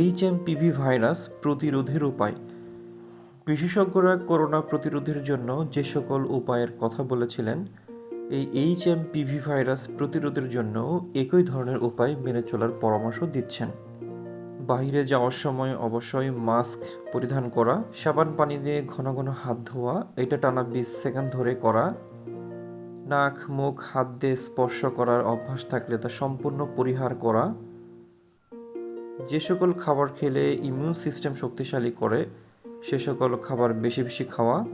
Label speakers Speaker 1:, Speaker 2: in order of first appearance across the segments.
Speaker 1: HMPV virus প্রতিরোধের উপায়। বিশেষজ্ঞরা করোনা প্রতিরোধের জন্য যে সকল উপায়ের কথা বলেছিলেন, এই এইচএমপিভি ভাইরাস প্রতিরোধের জন্য একই ধরনের উপায় মেনে চলার পরামর্শ দিচ্ছেন। বাইরে যাওয়ার সময় অবশ্যই মাস্ক পরিধান করা, সাবান পানি দিয়ে ঘন ঘন হাত ধোয়া, এটা টানা বিশ সেকেন্ড ধরে করা, নাক, মুখ, হাত দিয়ে স্পর্শ করার অভ্যাস থাকলে তা সম্পূর্ণ পরিহার করা যে সকল খাবার খেলে ইমিউন সিস্টেম শক্তিশালী করে, সে সকল খাবার বেশি বেশি খাওয়া।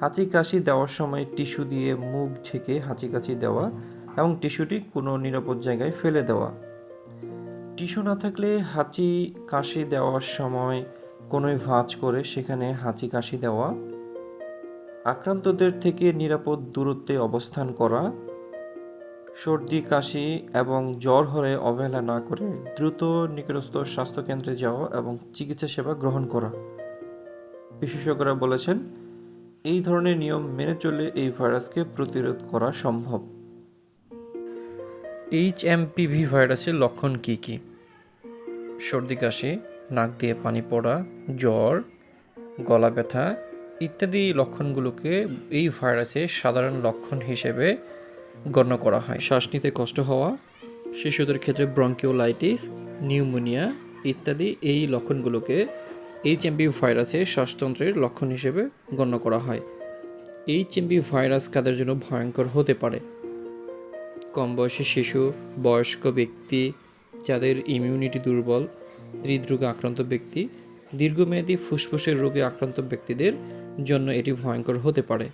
Speaker 1: হাঁচি কাশি দেওয়ার সময় টিস্যু দিয়ে মুখ ঢেকে হাঁচি কাশি দেওয়া এবং টিস্যুটি কোনো নিরাপদ জায়গায় ফেলে দেওয়া। টিস্যু না থাকলে হাঁচি কাশি দেওয়ার সময় কোনোই ভাঁজ করে সেখানে হাঁচি কাশি দেওয়া। আক্রান্তদের থেকে নিরাপদ দূরত্বে অবস্থান করা সর্দি, কাশি এবং জ্বর হলে অবহেলা না করে দ্রুত নিকটস্থ স্বাস্থ্যকেন্দ্রে যাওয়া এবং চিকিৎসা সেবা গ্রহণ করা। বিশেষজ্ঞরা বলেছেন, এই ধরনের নিয়ম মেনে চললে এই ভাইরাসকে প্রতিরোধ করা সম্ভব। এইচএমপিভি ভাইরাসের লক্ষণ কী কী? সর্দি, কাশি, নাক দিয়ে পানি পড়া, জ্বর, গলা ব্যথা ইত্যাদি লক্ষণগুলোকে এই ভাইরাসের সাধারণ লক্ষণ হিসেবে গণ্য করা হয়। শ্বাস নিতে কষ্ট হওয়া, শিশুদের ক্ষেত্রে ব্রঙ্কিওলাইটিস নিউমোনিয়া ইত্যাদি এই লক্ষণগুলোকে এইচএমপি ভাইরাসের শ্বাসতন্ত্রের লক্ষণ হিসেবে গণ্য করা হয়। এইচএমপি ভাইরাস কাদের জন্য ভয়ঙ্কর হতে পারে? কম বয়সী শিশু, বয়স্ক ব্যক্তি, যাদের ইমিউনিটি দুর্বল, হৃদরোগে আক্রান্ত ব্যক্তি, দীর্ঘমেয়াদী ফুসফুসের রোগে আক্রান্ত ব্যক্তিদের জন্য এটি ভয়ঙ্কর হতে পারে।